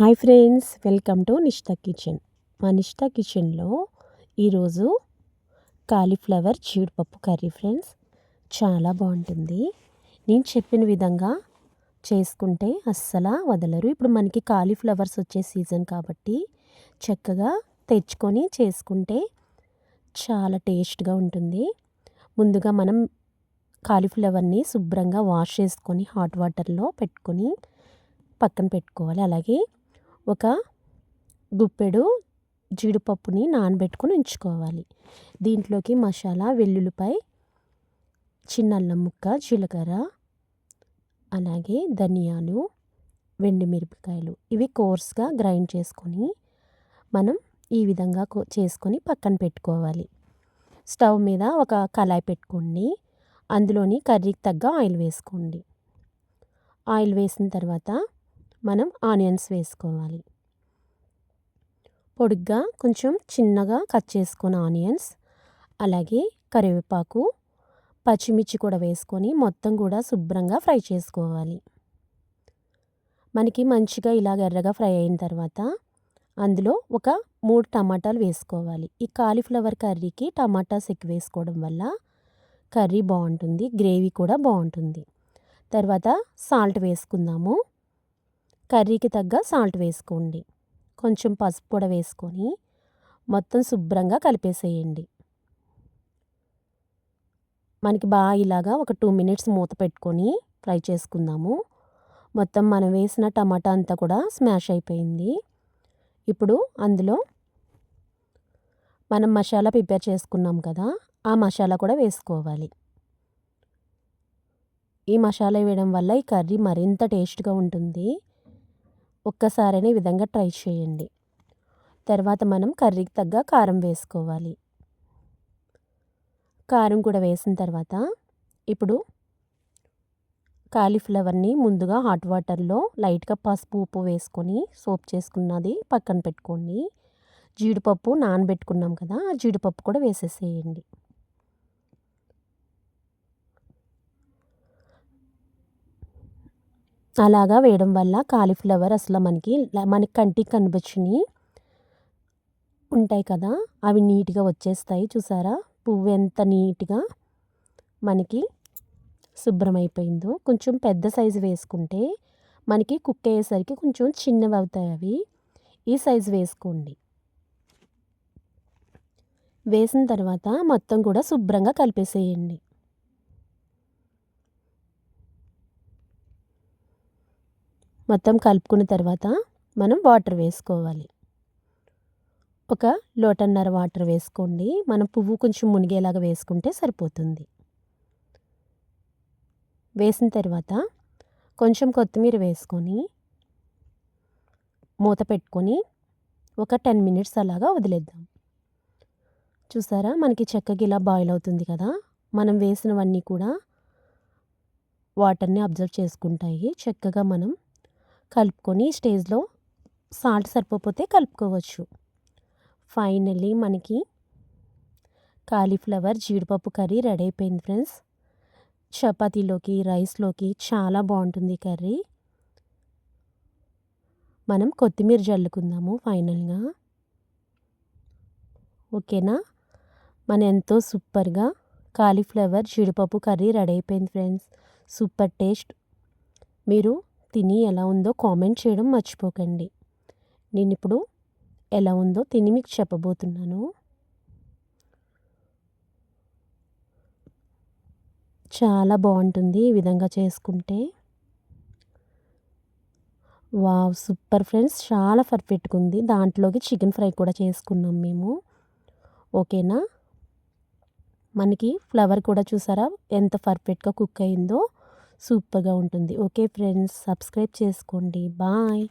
Hi friends welcome to Nishtha kitchen. మా నిష్ఠా కిచెన్లో ఈరోజు కాలీఫ్లవర్ జీడిపప్పు కర్రీ ఫ్రెండ్స్. చాలా బాగుంటుంది. నేను చెప్పిన విధంగా చేసుకుంటే అస్సలు వదలరు. ఇప్పుడు మనకి కాలీఫ్లవర్స్ వచ్చే సీజన్ కాబట్టి చక్కగా తెచ్చుకొని చేసుకుంటే చాలా టేస్ట్గా ఉంటుంది. ముందుగా మనం కాలీఫ్లవర్ని శుభ్రంగా వాష్ చేసుకొని హాట్ వాటర్లో పెట్టుకొని పక్కన పెట్టుకోవాలి. అలాగే ఒక గుప్పెడు జీడిపప్పుని నానబెట్టుకొని ఉంచుకోవాలి. దీంట్లోకి మసాలా వెల్లుల్లిపాయ చిన్న అల్లం ముక్క జీలకర్ర అలాగే ధనియాలు వెండి మిరపకాయలు ఇవి కోర్స్గా గ్రైండ్ చేసుకొని మనం ఈ విధంగా చేసుకొని పక్కన పెట్టుకోవాలి. స్టవ్ మీద ఒక కళాయి పెట్టుకోండి. అందులోని కర్రీకి తగ్గ ఆయిల్ వేసుకోండి. ఆయిల్ వేసిన తర్వాత మనం ఆనియన్స్ వేసుకోవాలి. పొడిగ్గా కొంచెం చిన్నగా కట్ చేసుకున్న ఆనియన్స్ అలాగే కరివేపాకు పచ్చిమిర్చి కూడా వేసుకొని మొత్తం కూడా శుభ్రంగా ఫ్రై చేసుకోవాలి. మనకి మంచిగా ఇలాగ ఎర్రగా ఫ్రై అయిన తర్వాత అందులో ఒక మూడు టమాటాలు వేసుకోవాలి. ఈ కాలీఫ్లవర్ కర్రీకి టమాటాస్ ఎక్కువ వేసుకోవడం వల్ల కర్రీ బాగుంటుంది గ్రేవీ కూడా బాగుంటుంది. తర్వాత సాల్ట్ వేసుకుందాము. కర్రీకి తగ్గ సాల్ట్ వేసుకోండి. కొంచెం పసుపు కూడా వేసుకొని మొత్తం శుభ్రంగా కలిపేసేయండి. మనకి బాగా ఇలాగా ఒక టూ మినిట్స్ మూత పెట్టుకొని ఫ్రై చేసుకుందాము. మొత్తం మనం వేసిన టమాటా అంతా కూడా స్మాష్ అయిపోయింది. ఇప్పుడు అందులో మనం మసాలా ప్రిపేర్ చేసుకున్నాం కదా ఆ మసాలా కూడా వేసుకోవాలి. ఈ మసాలా వేయడం వల్ల ఈ కర్రీ మరింత టేస్ట్గా ఉంటుంది. ఒక్కసారైనా ఈ విధంగా ట్రై చేయండి. తర్వాత మనం కర్రీకి తగ్గ కారం వేసుకోవాలి. కారం కూడా వేసిన తర్వాత ఇప్పుడు కాలీఫ్లవర్ని ముందుగా హాట్ వాటర్లో లైట్గా పసుపు ఉప్పు వేసుకొని సోప్ చేసుకున్నది పక్కన పెట్టుకోండి. జీడిపప్పు నానబెట్టుకున్నాం కదా ఆ జీడిపప్పు కూడా వేసేసేయండి. అలాగా వేయడం వల్ల కాలీఫ్లవర్ అసలు మనకి మనకి కంటికి కనిపించని ఉంటాయి కదా. అవి నీట్గా వచ్చేస్తాయి. చూసారా? పువ్వు ఎంత నీట్గా మనకి శుభ్రమైపోయిందో. కొంచెం పెద్ద సైజు వేసుకుంటే మనకి కుక్ అయ్యేసరికి కొంచెం చిన్నవి అవుతాయి అవి. ఈ సైజు వేసుకోండి. వేసిన తర్వాత మొత్తం కూడా శుభ్రంగా కలిపేసేయండి. మొత్తం కలుపుకున్న తర్వాత మనం వాటర్ వేసుకోవాలి. ఒక లోటన్నర వాటర్ వేసుకోండి. మనం పువ్వు కొంచెం మునిగేలాగా వేసుకుంటే సరిపోతుంది. వేసిన తర్వాత కొంచెం కొత్తిమీర వేసుకొని మూత పెట్టుకొని ఒక టెన్ మినిట్స్ అలాగా వదిలేద్దాం. చూసారా? మనకి చెక్కకి ఇలా బాయిల్ అవుతుంది కదా? మనం వేసినవన్నీ కూడా వాటర్ని అబ్జర్వ్ చేసుకుంటాయి. చక్కగా మనం కలుపుకొని స్టేజ్లో సాల్ట్ సరిపోతే కలుపుకోవచ్చు. ఫైనల్లీ మనకి కాలీఫ్లవర్ జీడిపప్పు కర్రీ రెడీ అయిపోయింది ఫ్రెండ్స్. చపాతీలోకి రైస్లోకి చాలా బాగుంటుంది కర్రీ. మనం కొత్తిమీర జల్లుకుందాము ఫైనల్గా. ఓకేనా? మన ఎంతో సూపర్గా కాలీఫ్లవర్ జీడిపప్పు కర్రీ రెడీ అయిపోయింది ఫ్రెండ్స్. Super taste. మీరు తిని ఎలా ఉందో కామెంట్ చేయడం మర్చిపోకండి. నేను ఇప్పుడు ఎలా ఉందో తిని మీకు చెప్పబోతున్నాను. చాలా బాగుంటుంది ఈ విధంగా చేసుకుంటే. Wow super friends. చాలా పర్ఫెక్ట్గా ఉంది. దాంట్లోకి చికెన్ ఫ్రై కూడా చేసుకున్నాం మేము. ఓకేనా? మనకి ఫ్లవర్ కూడా చూసారా? ఎంత పర్ఫెక్ట్గా కుక్ అయిందో. సూపర్గా ఉంటుంది. Okay friends. సబ్స్క్రైబ్ చేసుకోండి. బాయ్.